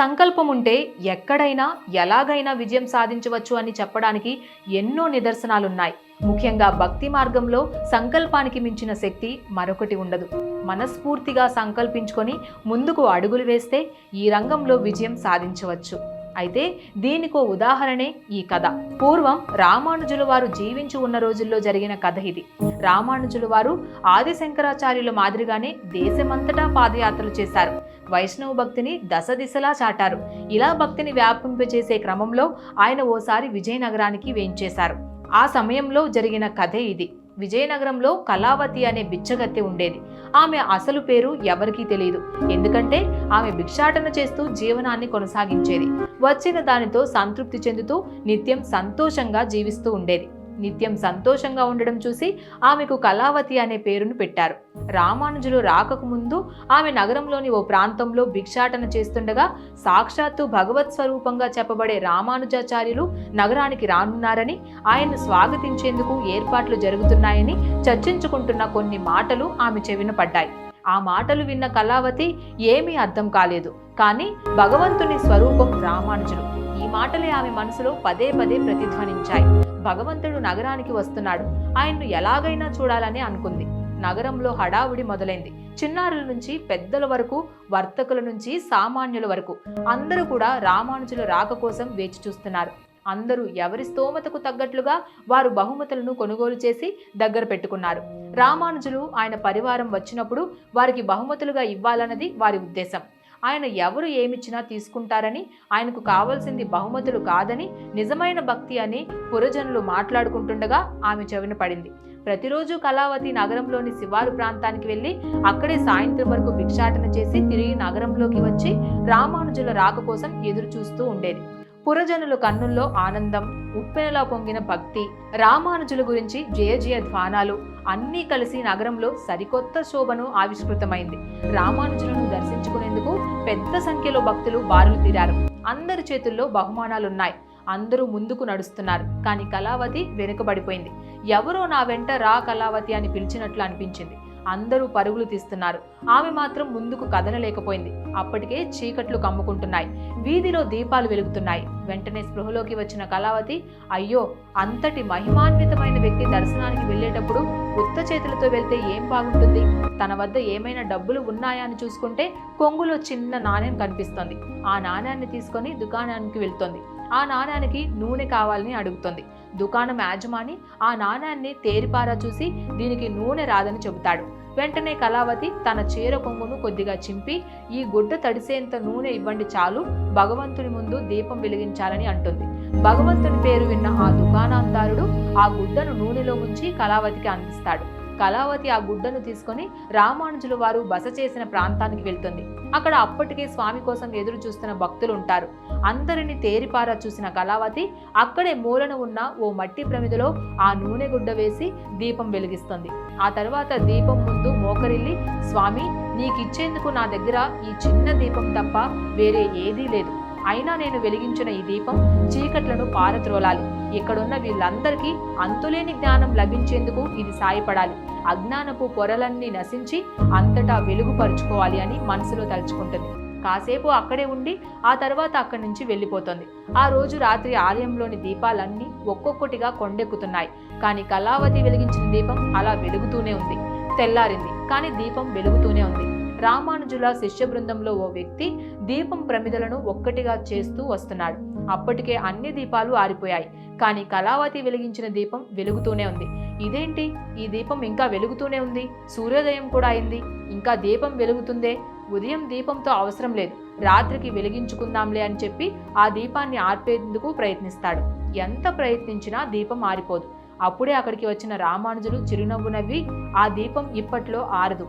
సంకల్పం ఉంటే ఎక్కడైనా ఎలాగైనా విజయం సాధించవచ్చు అని చెప్పడానికి ఎన్నో నిదర్శనాలున్నాయి. ముఖ్యంగా భక్తి మార్గంలో సంకల్పానికి మించిన శక్తి మరొకటి ఉండదు. మనస్ఫూర్తిగా సంకల్పించుకొని ముందుకు అడుగులు వేస్తే ఈ రంగంలో విజయం సాధించవచ్చు. అయితే దీనికో ఉదాహరణే ఈ కథ. పూర్వం రామానుజుల వారు జీవించి ఉన్న రోజుల్లో జరిగిన కథ ఇది. రామానుజుల వారు ఆది శంకరాచార్యుల మాదిరిగానే దేశమంతటా పాదయాత్రలు చేశారు. వైష్ణవ భక్తిని దశ దిశలా చాటారు. ఇలా భక్తిని వ్యాపింపచేసే క్రమంలో ఆయన ఓసారి విజయనగరానికి వేయించేశారు ఆ సమయంలో జరిగిన కథే ఇది. విజయనగరంలో కళావతి అనే బిచ్చగత్తె ఉండేది. ఆమె అసలు పేరు ఎవరికీ తెలియదు ఎందుకంటే ఆమె భిక్షాటన చేస్తూ జీవనాన్ని కొనసాగించేది. వచ్చిన దానితో సంతృప్తి చెందుతూ నిత్యం సంతోషంగా జీవిస్తూ ఉండేది. నిత్యం సంతోషంగా ఉండడం చూసి ఆమెకు కళావతి అనే పేరును పెట్టారు. రామానుజులు రాకకు ముందు ఆమె నగరంలోని ఓ ప్రాంతంలో భిక్షాటన చేస్తుండగా సాక్షాత్తు భగవత్ స్వరూపంగా చెప్పబడే రామానుజాచార్యులు నగరానికి రానున్నారని ఆయన్ను స్వాగతించేందుకు ఏర్పాట్లు జరుగుతున్నాయని చర్చించుకుంటున్న కొన్ని మాటలు ఆమె చెవిన పడ్డాయి. ఆ మాటలు విన్న కళావతి ఏమీ అర్థం కాలేదు. కానీ భగవంతుని స్వరూపం రామానుజుడు ఈ మాటలే ఆమె మనసులో పదే పదే ప్రతిధ్వనించాయి. భగవంతుడు నగరానికి వస్తున్నాడు. ఆయన్ను ఎలాగైనా చూడాలని అనుకుంది. నగరంలో హడావుడి మొదలైంది. చిన్నారుల నుంచి పెద్దల వరకు వర్తకుల నుంచి సామాన్యుల వరకు. అందరూ కూడా రామానుజుల రాక కోసం వేచి చూస్తున్నారు. అందరూ ఎవరి స్తోమతకు తగ్గట్లుగా వారు బహుమతులను కొనుగోలు చేసి దగ్గర పెట్టుకున్నారు. రామానుజులు ఆయన పరివారం వచ్చినప్పుడు వారికి బహుమతులుగా ఇవ్వాలన్నది వారి ఉద్దేశం. ఆయన ఎవరు ఏమిచ్చినా తీసుకుంటారని ఆయనకు కావాల్సింది బహుమతులు కాదని నిజమైన భక్తి అని పురజనులు మాట్లాడుకుంటుండగా ఆమె చెవిన పడింది. ప్రతిరోజు కళావతి నగరంలోని శివారు ప్రాంతానికి వెళ్ళి అక్కడే సాయంత్రం వరకు భిక్షాటన చేసి తిరిగి నగరంలోకి వచ్చి రామానుజుల రాక కోసం ఎదురు చూస్తూ ఉండేది. పురజనుల కన్నుల్లో ఆనందం ఉప్పెనలా పొంగిన భక్తి రామానుజుల గురించి జయ జయ ధ్వానాలు అన్నీ కలిసి నగరంలో సరికొత్త శోభను ఆవిష్కృతమైంది. రామానుజులను దర్శించుకునేందుకు పెద్ద సంఖ్యలో భక్తులు బారులు తీరారు. అందరి చేతుల్లో బహుమానాలున్నాయి. అందరూ ముందుకు నడుస్తున్నారు. కానీ కళావతి వెనుకబడిపోయింది. ఎవరో నా వెంట రా కళావతి అని పిలిచినట్లు అనిపించింది. అందరూ పరుగులు తీస్తున్నారు. ఆమె మాత్రం ముందుకు కదలలేకపోయింది. అప్పటికే చీకట్లు కమ్ముకుంటున్నాయి. వీధిలో దీపాలు వెలుగుతున్నాయి. వెంటనే స్పృహలోకి వచ్చిన కళావతి అయ్యో అంతటి మహిమాన్వితమైన వ్యక్తి దర్శనానికి వెళ్ళేటప్పుడు ఉత్త చేతులతో వెళ్తే ఏం బాగుంటుంది? తన వద్ద ఏమైనా డబ్బులు ఉన్నాయా? అని చూసుకుంటే కొంగులో చిన్న నాణ్యం కనిపిస్తుంది. ఆ నాణ్యాన్ని తీసుకొని దుకాణానికి వెళ్తోంది. ఆ నాణ్యానికి నూనె కావాలని అడుగుతుంది. దుకాణం యాజమాని ఆ నాణ్యాన్ని తేరిపారా చూసి దీనికి నూనె రాదని చెబుతాడు. వెంటనే కళావతి తన చీర కొంగును కొద్దిగా చింపి ఈ గుడ్డ తడిసేంత నూనె ఇవ్వండి చాలు భగవంతుని ముందు దీపం వెలిగించాలని అంటుంది. భగవంతుని పేరు విన్న ఆ దుకాణందారుడు ఆ గుడ్డను నూనెలో ఉంచి కళావతికి అందిస్తాడు. కళావతి ఆ గుడ్డను తీసుకొని రామానుజుల వారు బస చేసిన ప్రాంతానికి వెళ్తుంది. అక్కడ అప్పటికే స్వామి కోసం ఎదురు చూస్తున్న భక్తులు ఉంటారు అందరిని తేరిపారా చూసిన కళావతి అక్కడే మూలన ఉన్న ఓ మట్టి ప్రమిదలో ఆ నూనె గుడ్డ వేసి దీపం వెలిగిస్తుంది. ఆ తర్వాత దీపం ముందు మోకరిల్లి స్వామి నీకిచ్చేందుకు నా దగ్గర ఈ చిన్న దీపం తప్ప వేరే ఏదీ లేదు. అయినా నేను వెలిగించిన ఈ దీపం చీకట్లను పారద్రోలాలి. ఇక్కడున్న వీళ్ళందరికీ అంతులేని జ్ఞానం లభించేందుకు ఇది సాయపడాలి. అజ్ఞానపు పొరలన్నీ నశించి అంతటా వెలుగుపరుచుకోవాలి అని మనసులో తలుచుకుంటుంది. కాసేపు అక్కడే ఉండి ఆ తర్వాత అక్కడి నుంచి వెళ్ళిపోతుంది. ఆ రోజు రాత్రి ఆలయంలోని దీపాలన్నీ ఒక్కొక్కటిగా కొండెక్కుతున్నాయి. కానీ కళావతి వెలిగించిన దీపం అలా వెలుగుతూనే ఉంది. తెల్లారింది. కానీ దీపం వెలుగుతూనే ఉంది. రామానుజుల శిష్య బృందంలో ఓ వ్యక్తి దీపం ప్రమిదలను ఒక్కటిగా చేస్తూ వస్తున్నాడు. అప్పటికే అన్ని దీపాలు ఆరిపోయాయి. కానీ కళావతి వెలిగించిన దీపం వెలుగుతూనే ఉంది. ఇదేంటి? ఈ దీపం ఇంకా వెలుగుతూనే ఉంది. సూర్యోదయం కూడా అయింది. ఇంకా దీపం వెలుగుతుందే? ఉదయం దీపంతో అవసరం లేదు. రాత్రికి వెలిగించుకుందాంలే అని చెప్పి ఆ దీపాన్ని ఆర్పేందుకు ప్రయత్నిస్తాడు. ఎంత ప్రయత్నించినా దీపం ఆరిపోదు. అప్పుడే అక్కడికి వచ్చిన రామానుజులు చిరునవ్వు నవ్వి ఆ దీపం ఇప్పట్లో ఆరదు.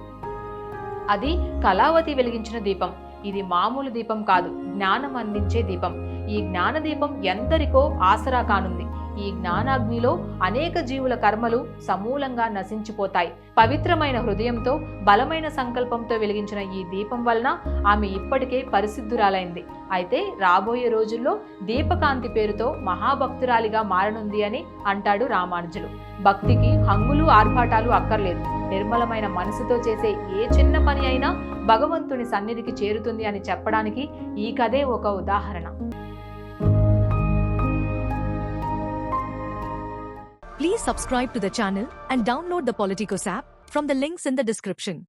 అది కళావతి వెలిగించిన దీపం. ఇది మామూలు దీపం కాదు జ్ఞానం అందించే దీపం. ఈ జ్ఞాన దీపం ఎందరికో ఆసరా కానుంది. ఈ జ్ఞానాగ్నిలో అనేక జీవుల కర్మలు సమూలంగా నశించిపోతాయి. పవిత్రమైన హృదయంతో బలమైన సంకల్పంతో వెలిగించిన ఈ దీపం వలన ఆమె ఇప్పటికే పరిశుద్ధురాలైంది. అయితే రాబోయే రోజుల్లో దీపకాంతి పేరుతో మహాభక్తురాలిగా మారనుంది అని అంటాడు రామానుజులు. భక్తికి హంగులు ఆర్భాటాలు అక్కర్లేదు. నిర్మలమైన మనసుతో చేసే ఏ చిన్న పని అయినా భగవంతుని సన్నిధికి చేరుతుంది అని చెప్పడానికి ఈ కథే ఒక ఉదాహరణ. Please subscribe to the and download the Politicos app from the links in the description